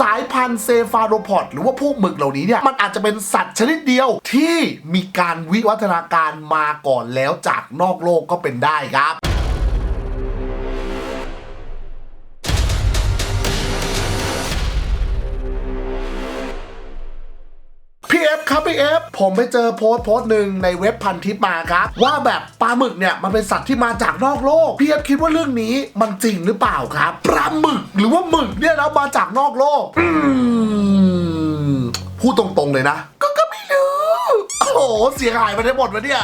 สายพันธุ์เซฟาโรพอดหรือว่าพวกหมึกเหล่านี้เนี่ยมันอาจจะเป็นสัตว์ชนิดเดียวที่มีการวิวัฒนาการมาก่อนแล้วจากนอกโลกก็เป็นได้ครับ ครับพี่เอฟผมไปเจอโพสต์โพสต์หนึ่งในเว็บพันทิปมาครับ ว่าแบบปลาหมึกเนี่ยมันเป็นสัตว์ที่มาจากนอกโลกพี่เอฟคิดว่าเรื่องนี้มันจริงหรือเปล่าครับปลาหมึกหรือว่าหมึกเนี่ยนะมาจากนอกโลก อืมพูดตรงๆเลยนะ ก็ก็ไม่รู้ โอ้โหเสียหายไปได้หมดวะเนี่ย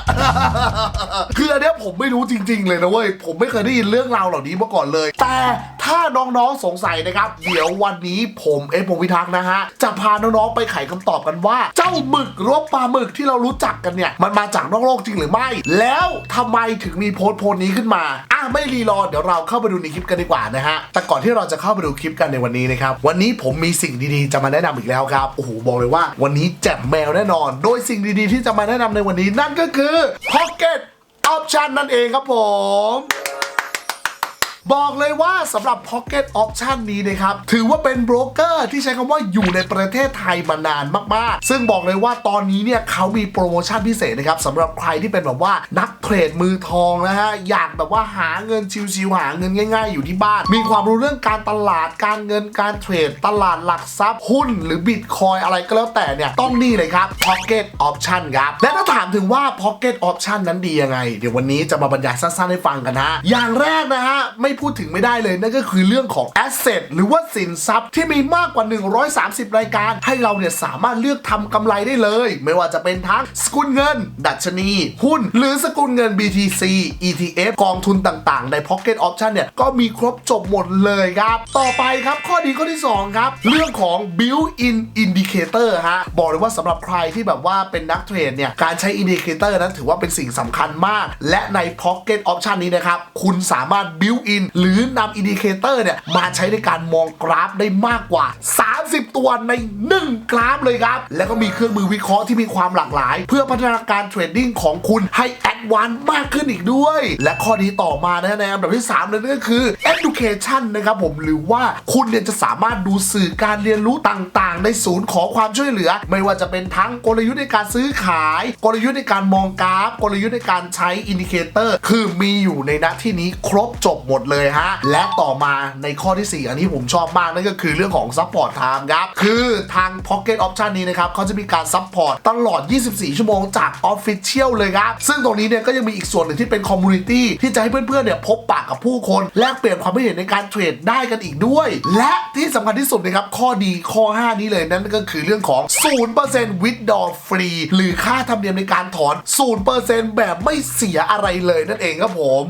คืออันเนี้ยผมไม่รู้จริง ๆ เลยนะเว้ย ผมไม่เคยได้ยินเรื่องราวเหล่านี้มาก่อนเลย แต่ถ้าน้องๆสงสัยนะครับ เดี๋ยววันนี้ผมเอฟพงพิทักษ์นะฮะ จะพาน้องๆไปไขคำตอบกันว่า เจ้าหมึกหรือปลาหมึกที่เรารู้จักกันเนี่ย มันมาจากนอกโลกจริงหรือไม่ แล้วทำไมถึงมีโพสต์โพสต์นี้ขึ้นมา อะไม่รีรอเดี๋ยวเราเข้าไปดูในคลิปกันดีกว่านะฮะ แต่ก่อนที่เราจะเข้าไปดูคลิปกันในวันนี้นะครับ วันนี้ผมมีสิ่งดีๆ จะมาแนะนำอีกแล้วครับ โอ้โหบอกเลยว่า วันนี้แจ่มแมวแน่นอน โดยสิ่งดีๆที่จะมาแนะนำในวันนี้นั่นก็คือ Pocket Option นั่นเองครับผม บอกเลยว่าสำหรับ Pocket Option นี้นะครับ ถือว่าเป็นโบรกเกอร์ที่ใช้คำว่าอยู่ในประเทศไทยมานานมากๆ ซึ่งบอกเลยว่าตอนนี้เนี่ยเขามีโปรโมชั่นพิเศษนะครับสำหรับใครที่เป็นแบบว่านักเทรดมือทองนะฮะ อยากแบบว่าหาเงินชิวๆหาเงินง่ายๆ อยู่ที่บ้าน มีความรู้เรื่องการตลาดการเงินการเทรด ตลาดหลักทรัพย์หุ้น หรือบิตคอยอะไรก็แล้วแต่เนี่ยต้องนี่เลยครับ Pocket Option ครับและถ้าถามถึงว่า Pocket Option นั้นดียังไง เดี๋ยววันนี้จะมาบรรยายสั้นๆให้ฟังกันนะอย่างแรกนะฮะไม่พูดถึงไม่ได้เลยนั่นก็คือเรื่องของ Asset หรือว่าสินทรัพย์ที่มีมากกว่า 130 รายการ ให้เราเนี่ยสามารถเลือกทำกำไรได้เลย ไม่ว่าจะเป็นทั้งสกุลเงิน ดัชนี หุ้น หรือสกุลเงิน BTC ETF กองทุนต่างๆ ใน Pocket Option เนี่ยก็มีครบจบหมดเลยครับ ต่อไปครับข้อดีข้อที่ 2 ครับ เรื่องของ Built-in Indicator ฮะบอกเลยว่าสำหรับใครที่แบบว่าเป็นนักเทรดเนี่ยการใช้ Indicator นั้นถือว่าเป็นสิ่งสำคัญมาก และใน Pocket Option นี้นะครับคุณสามารถ Built-in หรือนำ Indicator เนี่ยมาใช้ในการมองกราฟได้มากกว่า 30 ตัวใน 1 กราฟเลยครับ แล้วก็มีเครื่องมือวิเคราะห์ที่มีความหลากหลาย เพื่อพัฒนาการเทรดดิ้งของคุณให้แอดวานซ์มากขึ้นอีกด้วย และข้อดีต่อมานะในอันดับที่3นั่นก็คือ education นะครับผมหรือว่าคุณเนี่ยจะสามารถดูสื่อการเรียนรู้ต่างๆ ในศูนย์ขอความช่วยเหลือ ไม่ว่าจะเป็นทั้งกลยุทธ์ในการซื้อขาย กลยุทธ์ในการมองกราฟ กลยุทธ์ในการใช้อินดิเคเตอร์คือมีอยู่ในณที่นี้ครบจบหมดเลยฮะ และต่อมาในข้อที่ 4 อันนี้ผมชอบมาก นั่นก็คือเรื่องของ support time ครับ คือทาง pocket option นี้นะครับเขาจะมีการ support ตตลอด 24 ชั่วโมงจาก official เลยครับ ซึ่งตรงนี้เนี่ยก็ยังมีอีกส่วนหนึ่งที่เป็น community ที่จะให้เพื่อนๆเนี่ยพบปะกับผู้คนแลกเปลี่ยนความคิดเห็นในการเทรดได้กันอีกด้วย และที่สำคัญที่สุดนะครับข้อดีข้อ 5 นี้เลยนั่นก็คือเรื่องของ 0% withdraw free หรือค่าธรรมเนียมในการถอน 0%แบบไม่เสียอะไรเลยนั่นเองครับผม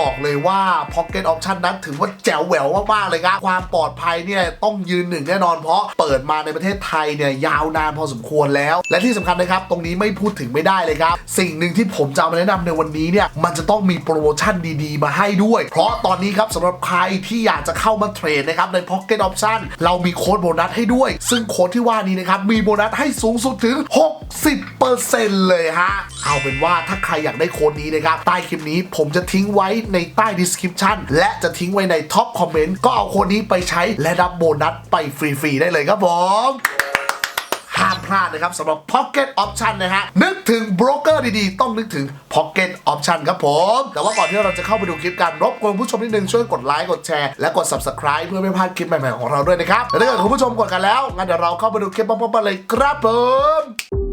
บอกเลยว่า Pocket Option นั้นถือว่าแจ๋วแหววมากๆเลยครับความปลอดภัยเนี่ยต้องยืนหนึ่งแน่นอนเพราะเปิดมาในประเทศไทยเนี่ยยาวนานพอสมควรแล้ว และที่สำคัญนะครับ ตรงนี้ไม่พูดถึงไม่ได้เลยครับ สิ่งหนึ่งที่ผมจะมาแนะนำในวันนี้เนี่ยมันจะต้องมีโปรโมชั่นดีๆ มาให้ด้วย เพราะตอนนี้ครับสำหรับใครที่อยากจะเข้ามาเทรดนะครับใน Pocket Option เรามีโค้ดโบนัสให้ด้วย ซึ่งโค้ดที่ว่านี้นะครับมีโบนัสให้สูงสุดถึง 60%เลยฮะเอาเป็นว่าถ้าใครอยากได้โค้ดนี้นะครับใต้คลิปนี้ผมจะทิ้งไว้ในใต้ description และจะทิ้งไว้ในท็อปคอมเมนต์ก็เอาโค้ดนี้ไปใช้และรับโบนัสไปฟรีๆได้เลยครับผมห้ามพลาดนะครับสำหรับ Pocket Option นะฮะ นึกถึงโบรกเกอร์ดีๆ ต้องนึกถึง Pocket Option ครับผม แต่ว่าก่อนที่เราจะเข้าไปดูคลิปกันรบกวนผู้ชมนิดนึง ช่วยกดไลค์กดแชร์ และกด Subscribe เพื่อไม่พลาดคลิปใหม่ๆของเราด้วยนะครับ และถ้าเกิดคุณผู้ชมกดกันแล้ว งั้นเดี๋ยวเราเข้าไปดูคลิปพร้อมๆกันเลยครับผม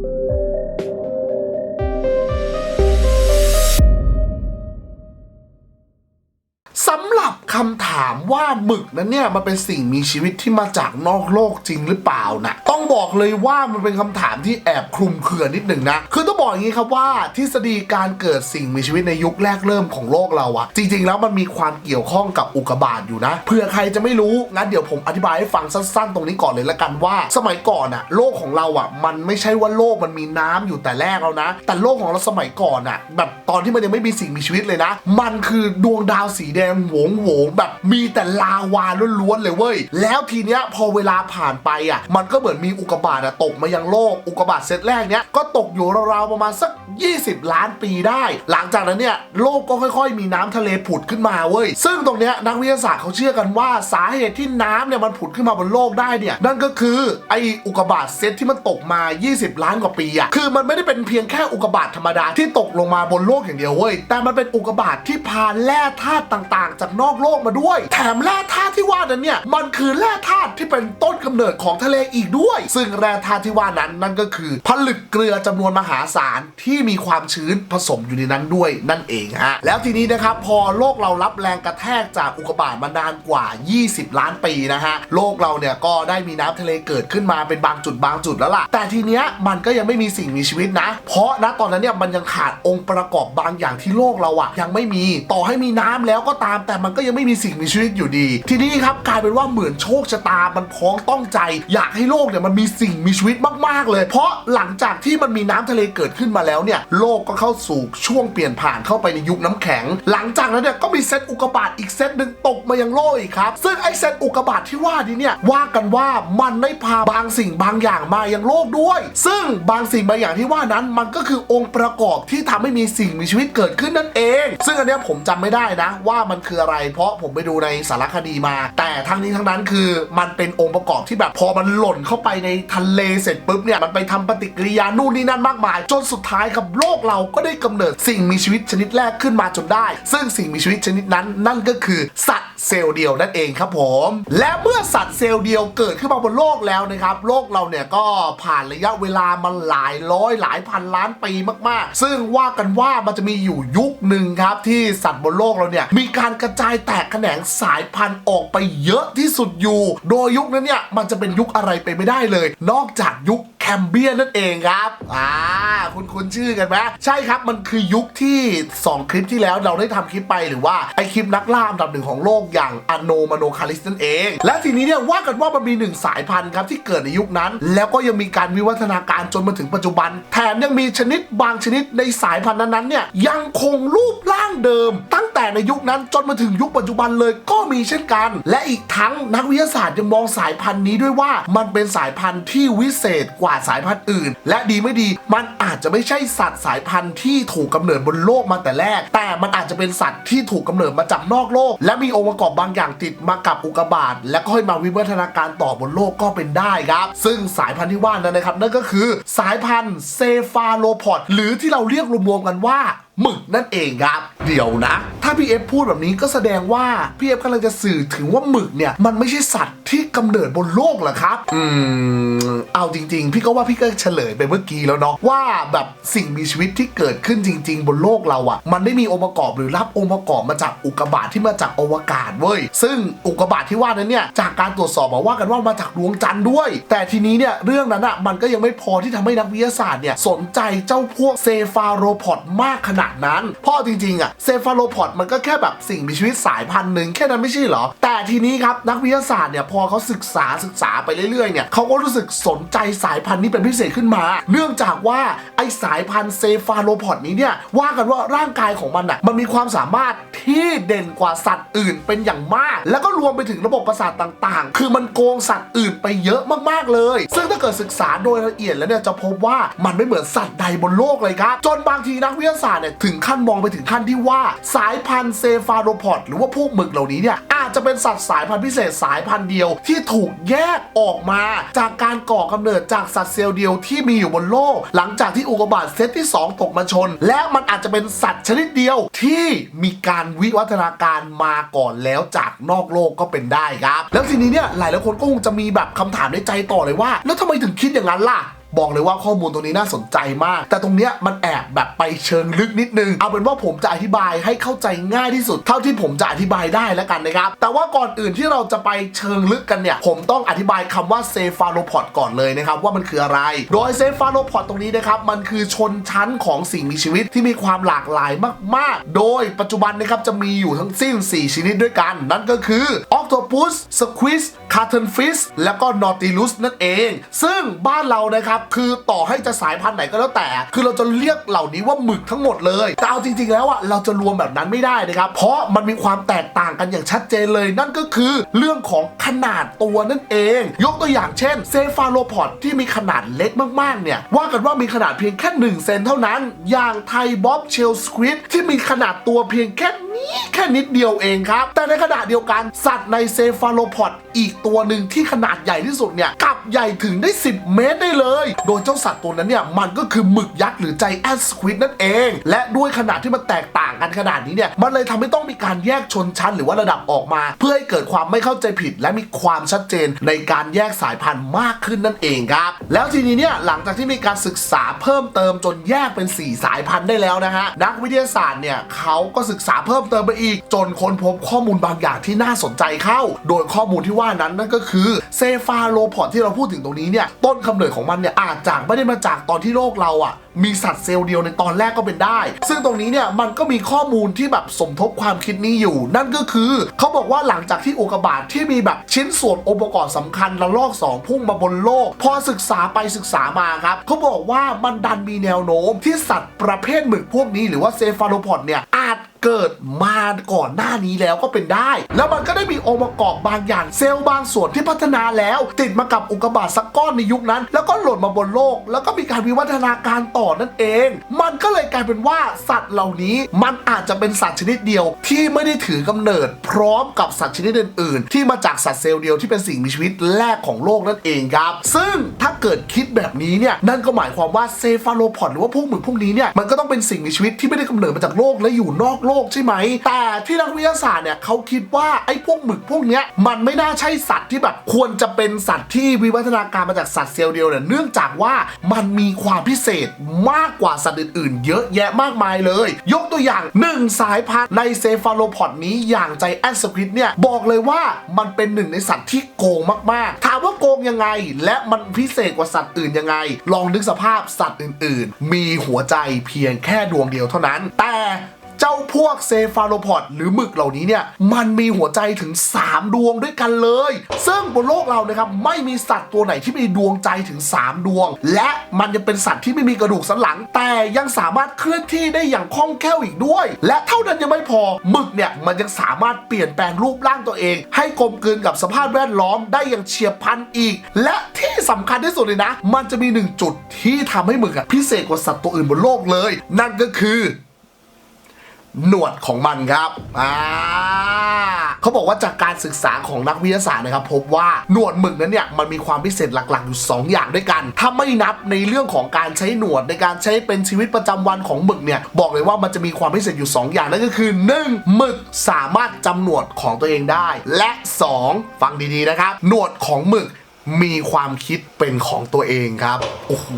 สำหรับคำถามว่าหมึกนั้นเนี่ยมันเป็นสิ่งมีชีวิตที่มาจากนอกโลกจริงหรือเปล่านะต้องบอกเลยว่ามันเป็นคำถามที่แอบคลุมเครือนิดหนึ่งนะคือต้องบอกอย่างนี้ครับว่าทฤษฎีการเกิดสิ่งมีชีวิตในยุคแรกเริ่มของโลกเราอะจริง ๆ แล้วมันมีความเกี่ยวข้องกับอุกกาบาตอยู่นะเผื่อใครจะไม่รู้งั้นเดี๋ยวผมอธิบายให้ฟังสั้น ๆ ตรงนี้ก่อนเลยละกันว่า สมัยก่อนอะโลกของเราอะมันไม่ใช่ว่าโลกมันมีน้ำอยู่แต่แรกแล้วนะ แต่โลกของเราสมัยก่อนอะแบบตอนที่มันยังไม่มีสิ่งมีชีวิตเลยนะ มันคือดวงดาวสีแดงโหงโหงแบบมีแต่ลาวาล้วนๆเลยเว้ย แล้วทีเนี้ยพอเวลาผ่านไปอะ มันก็เหมือนมีอุกกาบาตอะตกมายังโลก อุกกาบาตเซตแรกเนี้ยก็ตกอยู่ราวๆประมาณสัก 20 ล้านปีได้ หลังจากนั้นเนี่ยโลกก็ค่อยๆ มีน้ำทะเลผุดขึ้นมาเว้ย ซึ่งตรงเนี้ยนักวิทยาศาสตร์เขาเชื่อกันว่าสาเหตุที่น้ำเนี่ยมันผุดขึ้นมาบนโลกได้เนี่ย นั่นก็คือไออุกกาบาตเซตที่มันตกมา 20 ล้านกว่าปีอะคือมันไม่ได้เป็นเพียงแค่อุกกาบาตธรรมดาที่ตกลงมาบนโลกอย่างเดียวเว้ย แต่มันเป็นอุกกาบาตที่พาแร่ธาตุต่างๆจากนอกโลกมาด้วย แถมแร่ธาตุที่ว่านั้นเนี่ยมันคือแร่ธาตุที่เป็นต้นกำเนิดของทะเลอีกด้วย ซึ่งแร่ธาตุที่ว่านั้นนั่นก็คือ ผลึกเกลือจำนวนมหาศาลที่มีความชื้นผสมอยู่ในนั้นด้วยนั่นเองฮะแล้วทีนี้นะครับพอโลกเรารับแรงกระแทกจากอุกกาบาตมานานกว่า 20 ล้านปีนะฮะโลกเราเนี่ยก็ได้มีน้ำทะเลเกิดขึ้นมาเป็นบางจุดบางจุดแล้วล่ะ แต่ทีเนี้ยมันก็ยังไม่มีสิ่งมีชีวิตนะ เพราะณตอนนั้นเนี่ยมันยังขาดองค์ประกอบบางอย่างที่โลกเราอะยังไม่มีต่อให้มีน้ำแล้วก็ตาม แต่มันก็ยังไม่มีสิ่งมีชีวิตอยู่ดี ทีนี้ครับกลายเป็นว่าเหมือนโชคชะตามันพ้องต้องใจ อยากให้โลกเนี่ยมันมีสิ่งมีชีวิตมากๆเลย เพราะหลังจากที่มันมีน้ำทะเลเกิดขึ้นมาแล้วเนี่ยโลกก็เข้าสู่ช่วงเปลี่ยนผ่านเข้าไปในยุคน้ำแข็ง หลังจากนั้นเนี่ยก็มีเซตอุกกาบาตอีกเซตหนึ่งตกมายังโลกอีกครับ ซึ่งไอเซตอุกกาบาตที่ว่านี้เนี่ยว่ากันว่ามันได้พาบางสิ่งบางอย่างมายังโลกด้วย ซึ่งบางสิ่งบางอย่างที่ว่านั้นมันก็คือองค์ประกอบที่ทำให้มีสิ่งมีชีวิตเกิดขึ้นนั่นเอง ซึ่งอันเนี้ยผมจำไม่ได้นะว่ามันคืออะไร เพราะผมไปดูในสารคดีมา แต่ทั้งนี้ทั้งนั้นคือมันเป็นองค์ประกอบที่แบบพอมันหล่นเข้าไปในทะเลเสร็จปุ๊บเนี่ยมันไปทำปฏิกิริยานู่นนี่นั่นมากมาย จนสุดท้ายครับโลกเราก็ได้กำเนิดสิ่งมีชีวิตชนิดแรกขึ้นมาจนได้ ซึ่งสิ่งมีชีวิตชนิดนั้นนั่นก็คือสัตว์เซลล์เดียวนั่นเองครับผม และเมื่อสัตว์เซลล์เดียวเกิดขึ้นมาบนโลกแล้วนะครับโลกเราเนี่ยก็ผ่านระยะเวลามาหลายร้อยหลายพันล้านปีมาก ๆ ซึ่งว่ากันว่ามันจะมีอยู่ยุคหนึ่งครับที่สัตว์บนโลกเราเนี่ยมีการการกระจายแตกแขนงสายพันธุ์ออกไปเยอะที่สุดอยู่ โดยยุคนั้นเนี่ยมันจะเป็นยุคอะไรไปไม่ได้เลย นอกจากยุค แคมเบียนนั่นเองครับ อ่า คุณคุณชื่อกันไหมใช่ครับ มันคือยุคที่ 2 คลิปที่แล้วเราได้ทำคลิปไปหรือว่าไอคลิปนักล่าอันดับหนึ่งของโลกอย่างอโนมาโนคาลิสนั่นเอง และทีนี้เนี่ยว่ากันว่ามันมีหนึ่งสายพันธุ์ครับที่เกิดในยุคนั้น แล้วก็ยังมีการวิวัฒนาการจนมาถึงปัจจุบัน แถมยังมีชนิดบางชนิดในสายพันธุ์นั้นๆเนี่ยยังคงรูปร่างเดิม ตั้งแต่ในยุคนั้นจนมาถึงยุคปัจจุบันเลยก็มีเช่นกัน และอีกทั้งนักวิทยาศาสตร์ยังมองสายพันธุ์นี้ด้วยว่ามันเป็นสายพันธุ์ที่วิเศษกว่าสายพันธุ์อื่น และดีไม่ดีมันอาจจะไม่ใช่สัตว์สายพันธุ์ที่ถูกกำเนิดบนโลกมาแต่แรก แต่มันอาจจะเป็นสัตว์ที่ถูกกำเนิดมาจากนอกโลก และมีองค์ประกอบบางอย่างติดมากับอุกกาบาตและก็ค่อยมาวิวัฒนาการต่อบนโลกก็เป็นได้ครับ ซึ่งสายพันธุ์ที่ว่านั้นนะครับนั่นก็คือสายพันธุ์เซฟาโลพอดหรือที่เราเรียกรวมๆกันว่า หมึกนั่นเองครับ เดี๋ยวนะ ถ้าพี่เอฟพูดแบบนี้ก็แสดงว่าพี่เอฟกำลังจะสื่อถึงว่าหมึกเนี่ย มันไม่ใช่สัตว์ที่กำเนิดบนโลกเหรอครับ อืม เอาจริง ๆ พี่ก็ว่าพี่ก็เฉลยไปเมื่อกี้แล้วเนาะว่าแบบสิ่งมีชีวิตที่เกิดขึ้นจริง ๆ บนโลกเราอะ่ะ มันได้มีองค์ประกอบหรือรับองค์ประกอบมาจากอุกกาบาตที่มาจากอวกาศเว้ยซึ่งอุกกาบาตที่ว่านั้นเนี่ยจากการตรวจสอบบอกว่ากันว่ามาจากดวงจันทร์ด้วย แต่ทีนี้เนี่ยเรื่องนั้นอะ่ะมันก็ยังไม่พอที่ทำให้นักวิทยาศาสตร์เนี่ยสนใจเจ้าพวกเซฟาโรพอดมากขนาดนั้น เพราะจริงๆอะเซฟาโรพอดมันก็แค่แบบสิ่งมีชีวิตสายพันธุ์หนึ่งแค่นั้นไม่ใช่เหรอ แต่ทีนี้ครับนักวิทยาศาสตร์เนี่ยพอเขาศึกษาศึกษาไปเรื่อยๆเนี่ยเขาก็รู้สึกสนใจสายพันธุ์นี้เป็นพิเศษขึ้นมา เนื่องจากว่าไอสายพันธุ์เซฟาโรพอดนี้เนี่ยว่ากันว่าร่างกายของมันอะมันมีความสามารถที่เด่นกว่าสัตว์อื่นเป็นอย่างมาก แล้วก็รวมไปถึงระบบประสาทต่าง ๆ คือมันโกงสัตว์อื่นไปเยอะมากๆเลย ซึ่งถ้าเกิดศึกษาโดยละเอียดแล้วเนี่ยจะพบว่ามันไม่เหมือนสัตว์ใดบนโลกเลยครับ จนบางทีนักวิทยาศาสตร์เนี่ยถึงขั้นมองไปถึงขั้นที่ว่าสายพันธุ์เซฟาโรพอดหรือว่าพวกหมึกเหล่านี้เนี่ยอาจจะเป็นสัตว์สายพันธุ์พิเศษสายพันธุ์เดียวที่ถูกแยกออกมา จากการก่อกำเนิดจากสัตว์เซลล์เดียวที่มีอยู่บนโลก หลังจากที่อุกกาบาตเซตที่ 2 ตกมาชน และมันอาจจะเป็นสัตว์ชนิดเดียวที่มีการวิวัฒนาการมาก่อนแล้วจากนอกโลกก็เป็นได้ครับ แล้วทีนี้เนี่ยหลายหลายคนก็คงจะมีแบบคำถามในใจต่อเลยว่า แล้วทำไมถึงคิดอย่างนั้นล่ะ บอกเลยว่าข้อมูลตรงนี้น่าสนใจมาก แต่ตรงเนี้ยมันแอบแบบไปเชิงลึกนิดนึง เอาเป็นว่าผมจะอธิบายให้เข้าใจง่ายที่สุด เท่าที่ผมจะอธิบายได้แล้วกันนะครับ แต่ว่าก่อนอื่นที่เราจะไปเชิงลึกกันเนี่ย ผมต้องอธิบายคำว่าเซฟาโลพอดก่อนเลยนะครับ ว่ามันคืออะไร โดยเซฟาโลพอดตรงนี้นะครับ มันคือชนชั้นของสิ่งมีชีวิตที่มีความหลากหลายมาก ๆ โดยปัจจุบันนะครับจะมีอยู่ทั้งสิ้น 4 ชนิดด้วยกัน นั่นก็คืออ c t o p u s Squid Cuttlefish แล้วก็ Nautilus นั่นเอง ซึ่งบ้านเรานะครับคือต่อให้จะสายพันธุ์ไหนก็แล้วแต่ คือเราจะเรียกเหล่านี้ว่าหมึกทั้งหมดเลยแต่เอาจริง ๆ แล้วอะเราจะรวมแบบนั้นไม่ได้นะครับ เพราะมันมีความแตกต่างกันอย่างชัดเจนเลย นั่นก็คือเรื่องของขนาดตัวนั่นเอง ยกตัวอย่างเช่นเซฟาโลพอดที่มีขนาดเล็กมากๆเนี่ยว่ากันว่ามีขนาดเพียงแค่1เซนเท่านั้น อย่างไทบ๊อบเชลสควิดที่มีขนาดตัวเพียงแค่ นี้แค่นิดเดียวเองครับ แต่ในขณะเดียวกันสัตว์ในเซฟาโลพอดอีกตัวหนึ่งที่ขนาดใหญ่ที่สุดเนี่ยกลับใหญ่ถึงได้ 10 เมตรได้เลย โดยเจ้าสัตว์ตัวนั้นเนี่ยมันก็คือหมึกยักษ์หรือไจแอสควิดนั่นเอง และด้วยขนาดที่มันแตกต่างกันขนาดนี้เนี่ยมันเลยทำให้ต้องมีการแยกชนชั้นหรือว่าระดับออกมา เพื่อให้เกิดความไม่เข้าใจผิด และมีความชัดเจนในการแยกสายพันธุ์มากขึ้นนั่นเองครับ แล้วทีนี้เนี่ยหลังจากที่มีการศึกษาเพิ่มเติมจนแยกเป็น 4 สายพันธุ์ได้แล้วนะฮะนักวิทยาศาสตร์เนี่ยเขาก็ศึกษาเพิ่มเติมไปอีก จนค้นพบข้อมูลบางอย่างที่น่าสนใจเข้า โดยข้อมูลที่ว่านั้นนั่นก็คือเซฟาโลพอดที่เราพูดถึงตรงนี้เนี่ยต้นกำเนิดของมันเนี่ยอาจจะไม่ได้มาจากตอนที่โลกเราอะมีสัตว์เซลล์เดียวในตอนแรกก็เป็นได้ ซึ่งตรงนี้เนี่ยมันก็มีข้อมูลที่แบบสมทบความคิดนี้อยู่ นั่นก็คือเขาบอกว่าหลังจากที่อุกกาบาตที่มีแบบชิ้นส่วนองค์ประกอบสำคัญระลอกสองพุ่งมาบนโลก พอศึกษาไปศึกษามาครับเขาบอกว่ามันดันมีแนวโน้มที่สัตว์ประเภทหมึกพวกนี้หรือว่าเซฟาโลพอดเนี่ยอาจ เกิดมาก่อนหน้านี้แล้วก็เป็นได้ แล้วมันก็ได้มีองค์ประกอบบางอย่างเซลล์บางส่วนที่พัฒนาแล้ว ติดมากับอุกกาบาตสักก้อนในยุคนั้น แล้วก็หล่นมาบนโลก แล้วก็มีการวิวัฒนาการต่อนั่นเอง มันก็เลยกลายเป็นว่าสัตว์เหล่านี้มันอาจจะเป็นสัตว์ชนิดเดียวที่ไม่ได้ถือกำเนิด พร้อมกับสัตว์ชนิดอื่น ๆ ที่มาจากสัตว์เซลล์เดียวที่เป็นสิ่งมีชีวิตแรกของโลกนั่นเองครับ ซึ่งถ้าเกิดคิดแบบนี้เนี่ยนั่นก็หมายความว่าเซฟาโลพอดหรือว่าพวกหมึกพวกนี้เนี่ยมันก็ต้องเป็นสิ่งมีชีวิตที่ไม่ได้กำเนิดมาจากโลกและอยู่นอกโลกใช่ไหม แต่ที่นักวิทยาศาสตร์เนี่ยเขาคิดว่าไอ้พวกหมึกพวกเนี้ยมันไม่น่าใช่สัตว์ที่แบบควรจะเป็นสัตว์ที่วิวัฒนาการมาจากสัตว์เซลล์เดียวเนี่ยเนื่องจากว่ามันมีความพิเศษมากกว่าสัตว์อื่นๆ เยอะแยะมากมายเลย ยกตัวอย่างหนึ่งสายพันธุ์ในเซฟาโลพอดนี้อย่างใจแอนสควิดเนี่ยบอกเลยว่ามันเป็นหนึ่งในสัตว์ที่โกงมากๆ ถามว่าโกงยังไง และมันพิเศษกว่าสัตว์อื่นยังไง ลองนึกสภาพสัตว์อื่น ๆ มีหัวใจเพียงแค่ดวงเดียวเท่านั้น แต่ เจ้าพวกเซฟาโลพอดหรือหมึกเหล่านี้เนี่ยมันมีหัวใจถึง 3 ดวงด้วยกันเลย ซึ่งบนโลกเรานะครับไม่มีสัตว์ตัวไหนที่มีดวงใจถึง 3 ดวง และมันยังเป็นสัตว์ที่ไม่มีกระดูกสันหลัง แต่ยังสามารถเคลื่อนที่ได้อย่างคล่องแคล่วอีกด้วย และเท่านั้นยังไม่พอหมึกเนี่ยมันยังสามารถเปลี่ยนแปลงรูปร่างตัวเอง ให้กลมกลืนกับสภาพแวดล้อมได้อย่างเฉียบพลันอีก และที่สำคัญที่สุดเลยนะ มันจะมีหนึ่งจุดที่ทำให้หมึกพิเศษกว่าสัตว์ตัวอื่นบนโลกเลย นั่นก็คือ หนวดของมันครับอ่าเขาบอกว่าจากการศึกษาของนักวิทยาศาสตร์นะครับ พบว่าหนวดหมึกนั้นเนี่ยมันมีความพิเศษหลักๆอยู่ 2 อย่างด้วยกัน ถ้าไม่นับในเรื่องของการใช้หนวดในการใช้เป็นชีวิตประจำวันของหมึกเนี่ยบอกเลยว่ามันจะมีความพิเศษอยู่ 2 อย่างนั่นก็คือ 1. หมึกสามารถจำหนวดของตัวเองได้ และ 2. ฟังดีๆนะครับหนวดของหมึก มีความคิดเป็นของตัวเองครับ โอ้โห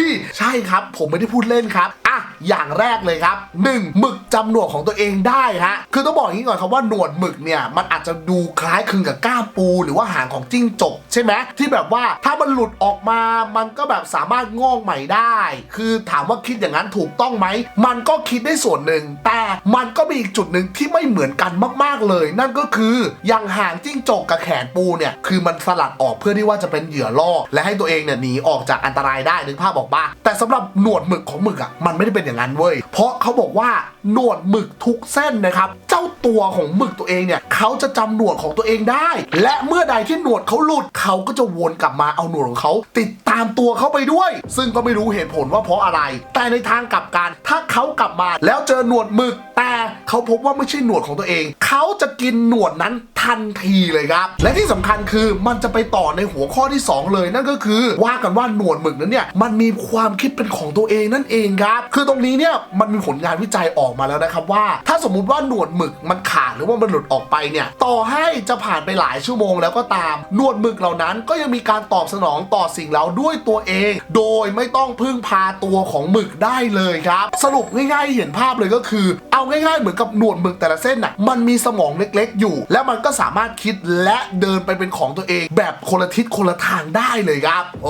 ยใช่ครับ ผมไม่ได้พูดเล่นครับอะอย่างแรกเลยครับ 1. หมึกจำหนวดของตัวเองได้ฮะคือต้องบอกอย่างนี้ก่อนครับว่าหนวดหมึกเนี่ยมันอาจจะดูคล้ายคลึงกับก้ามปูหรือว่าหางของจิ้งจกใช่ไหมที่แบบว่าถ้ามันหลุดออกมามันก็แบบสามารถงอกใหม่ได้ คือถามว่าคิดอย่างนั้นถูกต้องไหมมันก็คิดได้ส่วนหนึ่งแต่มันก็มีอีกจุดหนึ่งที่ไม่เหมือนกันมาก ๆเลย นั่นก็คืออย่างหางจิ้งจกกับแขนปูเนี่ยคือมันสลัดออกเพื่อที่ว่าจะเป็นเหยื่อล่อ และให้ตัวเองเนี่ยหนีออกจากอันตรายได้นึกภาพออกปะแต่สำหรับหนวดหมึกของหมึกอะมันไม่ได้เป็นอย่างนั้นเว้ยเพราะเขาบอกว่าหนวดหมึกทุกเส้นนะครับเจ้าตัวของหมึกตัวเองเนี่ยเขาจะจำหนวดของตัวเองได้ และเมื่อใดที่หนวดเขาหลุดเขาก็จะวนกลับมาเอาหนวดของเขาติดตามตัวเขาไปด้วย ซึ่งก็ไม่รู้เหตุผลว่าเพราะอะไร แต่ในทางกลับกันถ้าเขากลับมาแล้วเจอหนวดหมึก แต่เขาพบว่าไม่ใช่หนวดของตัวเอง เขาจะกินหนวดนั้น ทันทีเลยครับ และที่สำคัญคือมันจะไปต่อในหัวข้อที่ 2 เลยนั่นก็คือ ว่ากันว่าหนวดหมึกนั้นเนี่ยมันมีความคิดเป็นของตัวเองนั่นเองครับ คือตรงนี้เนี่ยมันมีผลงานวิจัยออกมาแล้วนะครับว่า ถ้าสมมุติว่าหนวดหมึกมันขาดหรือว่ามันหลุดออกไปเนี่ยต่อให้จะผ่านไปหลายชั่วโมงแล้วก็ตามหนวดหมึกเหล่านั้น ก็ยังมีการตอบสนองต่อสิ่งเราด้วยตัวเอง โดยไม่ต้องพึ่งพาตัวของหมึกได้เลยครับ สรุปง่ายๆเห็นภาพเลยก็คือ เอาง่ายๆเหมือนกับหนวดหมึกแต่ละเส้นน่ะมันมีสมองเล็กๆ อยู่ แล้วมันก็สามารถคิดและเดินไปเป็นของตัวเอง แบบคนละทิศคนละทางได้เลยครับ เอ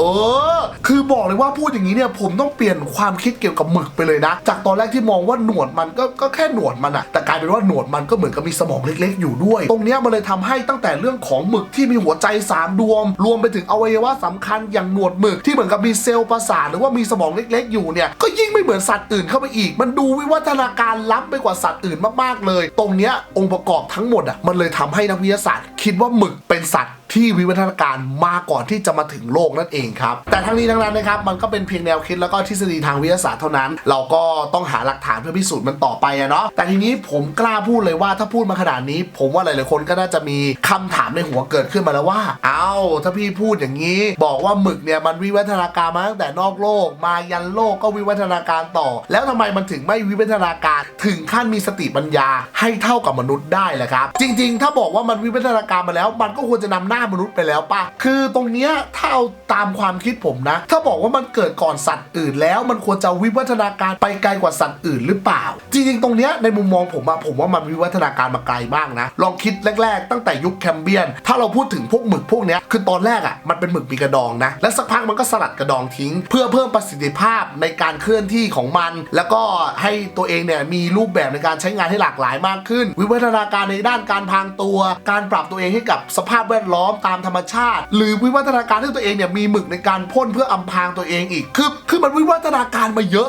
อ คือบอกเลยว่าพูดอย่างนี้เนี่ยผมต้องเปลี่ยนความคิดเกี่ยวกับหมึกไปเลยนะ จากตอนแรกที่มองว่าหนวดมันก็ก็แค่หนวดมันอะแต่กลายเป็นว่าหนวดมันก็เหมือนกับมีสมองเล็กๆ อยู่ด้วย ตรงเนี้ยมันเลยทำให้ตั้งแต่เรื่องของหมึกที่มีหัวใจสามดวงรวมไปถึงอวัยวะสำคัญอย่างหนวดหมึกที่เหมือนกับมีเซลล์ประสาทหรือว่ามีสมองเล็กๆ อยู่เนี่ยก็ยิ่งไม่เหมือนสัตว์อื่นเข้าไปอีก มันดูวิวัฒนาการล้ำไปกว่าสัตว์อื่นมากๆเลย ตรงเนี้ยองค์ประกอบทั้งหมดอะมันเลยทำให้นักวิทยาศาสตร์ คิดว่าหมึกเป็นสัตว์ ที่วิวัฒนาการมาก่อนที่จะมาถึงโลกนั่นเองครับ แต่ทั้งนี้ทั้งนั้นนะครับมันก็เป็นเพียงแนวคิดแล้วก็ทฤษฎีทางวิทยาศาสตร์เท่านั้น เราก็ต้องหาหลักฐานเพื่อพิสูจน์มันต่อไปอะเนาะแต่ทีนี้ผมกล้าพูดเลยว่าถ้าพูดมาขนาดนี้ ผมว่าหลายๆคนก็น่าจะมีคำถามในหัวเกิดขึ้นมาแล้วว่า เอ้าถ้าพี่พูดอย่างนี้ บอกว่าหมึกเนี่ยมันวิวัฒนาการมาตั้งแต่นอกโลก มายันโลกก็วิวัฒนาการต่อ แล้วทำไมมันถึงไม่วิวัฒนาการ ถึงขั้นมีสติปัญญาให้เท่ากับมนุษย์ได้แหละครับ จริง ๆ ถ้าบอกว่ามันวิวัฒนาการมาแล้ว มันก็ควรจะนำหน้ามนุษย์ไปแล้วป่ะ คือตรงเนี้ยถ้าเอาตามความคิดผมนะ ถ้าบอกว่ามันเกิดก่อนสัตว์อื่นแล้ว มันควรจะวิวัฒนาการไปไกลกว่าสัตว์อื่นหรือเปล่า จริงๆ ตรงเนี้ยในมุมมองผมอะผมว่ามันวิวัฒนาการมาไกลมากนะ ลองคิดแรก ๆ ตั้งแต่ยุคแคมเบียน ถ้าเราพูดถึงพวกหมึกพวกเนี้ยคือตอนแรกอะมันเป็นหมึกมีกระดองนะ และสักพักมันก็สลัดกระดองทิ้ง เพื่อเพิ่มประสิทธิภาพในการเคลื่อนที่ของมัน แล้วก็ให้ตัวเองเนี่ยมีรูปแบบในการใช้งานให้หลากหลายมากขึ้น วิวัฒนาการในด้านการพรางตัว การปรับตัวเองให้กับสภาพแวดล้อมตามธรรมชาติ หรือวิวัฒนาการที่ตัวเองเนี่ยมีหมึกในการพ่นเพื่ออำพรางตัวเองอีกคือคือมันวิวัฒนาการมาเยอะ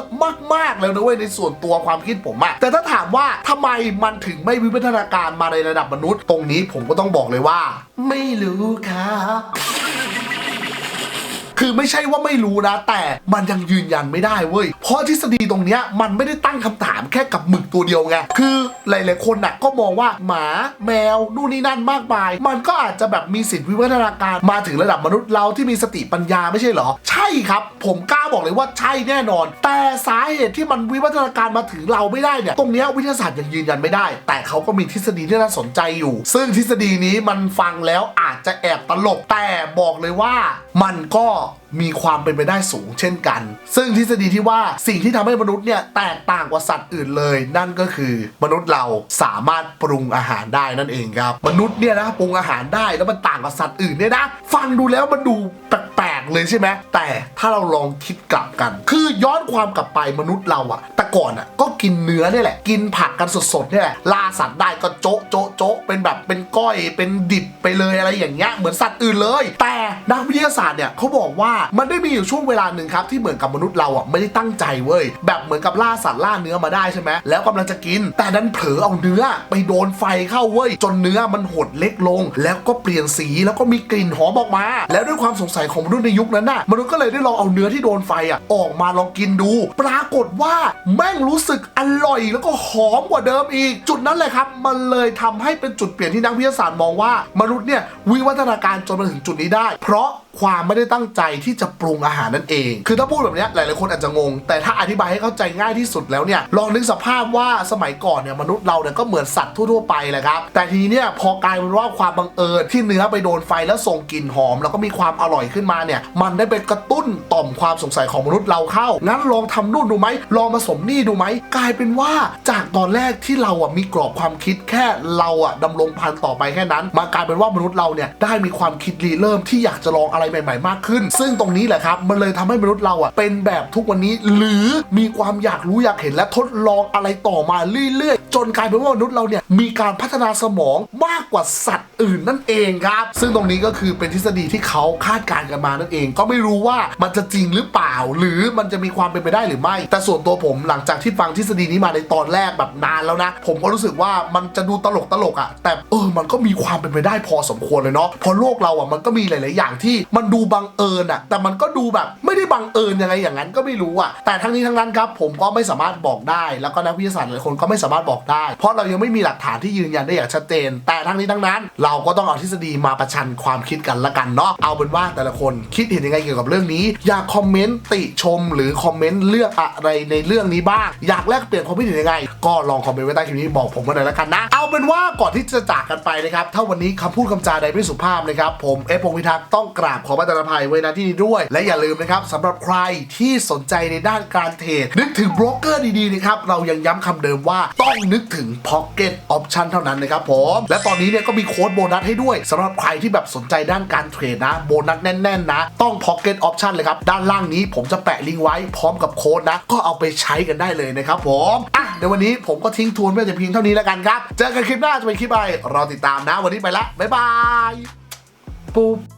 มากๆแล้วนะเว้ยในส่วนตัวความคิดผมอะแต่ถ้าถามว่าทำไมมันถึงไม่วิวัฒนาการมาในระดับมนุษย์ ตรงนี้ผมก็ต้องบอกเลยว่า ไม่รู้ครับคือไม่ใช่ว่าไม่รู้นะ แต่มันยังยืนยันไม่ได้เว้ย เพราะทฤษฎีตรงนี้มันไม่ได้ตั้งคำถามแค่กับหมึกตัวเดียวไง คือหลายๆคนน่ะก็มองว่าหมาแมวนู่นนี่นั่นมากมาย มันก็อาจจะแบบมีสิทธิวิวัฒนาการมาถึงระดับมนุษย์เราที่มีสติปัญญาไม่ใช่เหรอ ใช่ครับ ผมกล้าบอกเลยว่าใช่แน่นอน แต่สาเหตุที่มันวิวัฒนาการมาถึงเราไม่ได้เนี่ย ตรงนี้วิทยาศาสตร์ยังยืนยันไม่ได้ แต่เขาก็มีทฤษฎีที่น่าสนใจอยู่ ซึ่งทฤษฎีนี้มันฟังแล้วอาจจะแอบตลกแต่บอกเลยว่ามันก็มีความเป็นไปได้สูงเช่นกัน ซึ่งทฤษฎีที่ว่าสิ่งที่ทำให้มนุษย์เนี่ยแตกต่างกว่าสัตว์อื่นเลย นั่นก็คือมนุษย์เราสามารถปรุงอาหารได้นั่นเองครับ มนุษย์เนี่ยนะปรุงอาหารได้แล้วมันต่างกับสัตว์อื่นเนี่ยนะ ฟังดูแล้วมันดูแปลกๆเลยใช่ไหมแต่ถ้าเราลองคิดกลับกัน คือย้อนความกลับไปมนุษย์เราอะแต่ก่อนอะก็กินเนื้อนี่แหละ กินผักกันสดๆนี่แหละล่าสัตว์ได้ก็โจ๊ะโจ๊ะโจ๊ะเป็นแบบเป็นก้อยเป็นดิบไปเลยอะไรอย่างเงี้ยเหมือนสัตว์อื่นเลย แต่นักวิทยาศาสตร์เนี่ยเขาบอกว่ามันได้มีอยู่ช่วงเวลาหนึ่งครับที่เหมือนกับมนุษย์เราอะไม่ได้ตั้งใจเว้ยแบบเหมือนกับล่าสัตว์ล่าเนื้อมาได้ใช่ไหมแล้วกำลังจะกิน แต่ดันเผลอเอาเนื้อไปโดนไฟเข้าเว้ยจนเนื้อมันหดเล็กลง แล้วก็เปลี่ยนสีแล้วก็มีกลิ่นหอมออกมา แล้วด้วยความสงสัยของมนุษย์ในยุคนั้นน่ะมนุษย์ก็เลยได้ลองเอาเนื้อที่โดนไฟอะออกมาลองกินดู ปรากฏว่าแม่งรู้สึกอร่อย แล้วก็หอมกว่าเดิมอีก จุดนั้นเลยครับ มันเลยทำให้เป็นจุดเปลี่ยนที่นักวิทยาศาสตร์มองว่า มนุษย์เนี่ยวิวัฒนาการจนมาถึงจุดนี้ได้ เพราะความไม่ได้ตั้งใจที่จะปรุงอาหารนั่นเอง คือถ้าพูดแบบนี้หลายๆคนอาจจะงง แต่ถ้าอธิบายให้เข้าใจง่ายที่สุดแล้วเนี่ยลองนึกสภาพว่าสมัยก่อนเนี่ยมนุษย์เราเนี่ยก็เหมือนสัตว์ทั่วๆไปแหละครับแต่ทีนี้เนี่ยพอกลายเป็นว่าความบังเอิญที่เนื้อไปโดนไฟแล้วส่งกลิ่นหอม แล้วก็มีความอร่อยขึ้นมาเนี่ยมันได้ไปกระตุ้นต่อมความสงสัยของมนุษย์เราเข้างั้นลองทำนู่นดูไหมลองผสมนี่ดูไหมกลายเป็นว่าจากตอนแรกที่เราอะมีกรอบความคิดแค่เราอะดำรงพันต่อไปแค่นั้นมากลายเป็นว่ามนุษย์เราเนี่ยได้มีความคิดรีเริ่มที่อยากจะลองอะไรใหม่ ๆ มากขึ้น ซึ่งตรงนี้แหละครับ มันเลยทำให้มนุษย์เราอะเป็นแบบทุกวันนี้ หรือมีความอยากรู้อยากเห็นและทดลองอะไรต่อมาเรื่อยๆ จนกลายเป็นว่ามนุษย์เราเนี่ยมีการพัฒนาสมองมากกว่าสัตว์อื่นนั่นเองครับ ซึ่งตรงนี้ก็คือเป็นทฤษฎีที่เขาคาดการณ์กันมานั่นเอง ก็ไม่รู้ว่ามันจะจริงหรือเปล่า หรือมันจะมีความเป็นไปได้หรือไม่ แต่ส่วนตัวผมหลังจากที่ฟังทฤษฎีนี้มาในตอนแรกแบบนานแล้วนะ ผมก็รู้สึกว่ามันจะดูตลกตลกอะแต่เออมันก็มีความเป็นไปได้พอสมควรเลยเนาะเพราะโลกเราอะมันก็มีหลาย ๆ อย่างที่มันดูบังเอิญอะแต่มันก็ดูแบบไม่ได้บังเอิญยังไงอย่างนั้นก็ไม่รู้อะแต่ทั้งนี้ทั้งนั้นครับผมก็ไม่สามารถบอกได้ แล้วก็นักวิทยาศาสตร์หลายคนก็ไม่สามารถบอกได้ เพราะเรายังไม่มีหลักฐานที่ยืนยันได้อย่างชัดเจน แต่ทั้งนี้ทั้งนั้น เราก็ต้องเอาทฤษฎีมาประชันความคิดกันละกันเนาะเอาเป็นว่าแต่ละคนคิดเห็นยังไงเกี่ยวกับเรื่องนี้ อยากคอมเมนต์ติชม หรือคอมเมนต์เลือกอะไรในเรื่องนี้บ้าง อยากแลกเปลี่ยนความคิดเห็นยังไง ก็ลองคอมเมนต์ไว้ใต้คลิปนี้บอกผมมาหน่อยละกันนะ เอาเป็นว่าก่อนที่จะจากกันไปนะครับถ้าวันนี้คำพูดคำจาใดไม่สุภาพนะครับผมเอฟพงพิทักษ์ต้องกราบขอประทานอภัยไว้ณที่ด้วย และอย่าลืมนะครับสำหรับใครที่สนใจในด้านการเทรดนึกถึงโบรกเกอร์ดีๆนะครับเรายังย้ำคำเดิมว่าต้องนึกถึง Pocket Option เท่านั้นนะครับผมและตอนนี้เนี่ยก็มีโค้ดโบนัสให้ด้วยสำหรับใครที่แบบสนใจด้านการเทรดนะโบนัสแน่นๆนะ ต้อง Pocket Option เลยครับด้านล่างนี้ผมจะแปะลิงก์ไว้พร้อมกับโค้ดนะ ก็เอาไปใช้กันได้เลยนะครับผมอะเดี๋ยววันนี้ผมก็ทิ้งทวนไว้แต่เพียงเท่านี้แล้วกันครับ เจอกันคลิปหน้าจะเป็นคลิปอะไรรอติดตามนะวันนี้ไปละบ๊ายบายปุ๊บ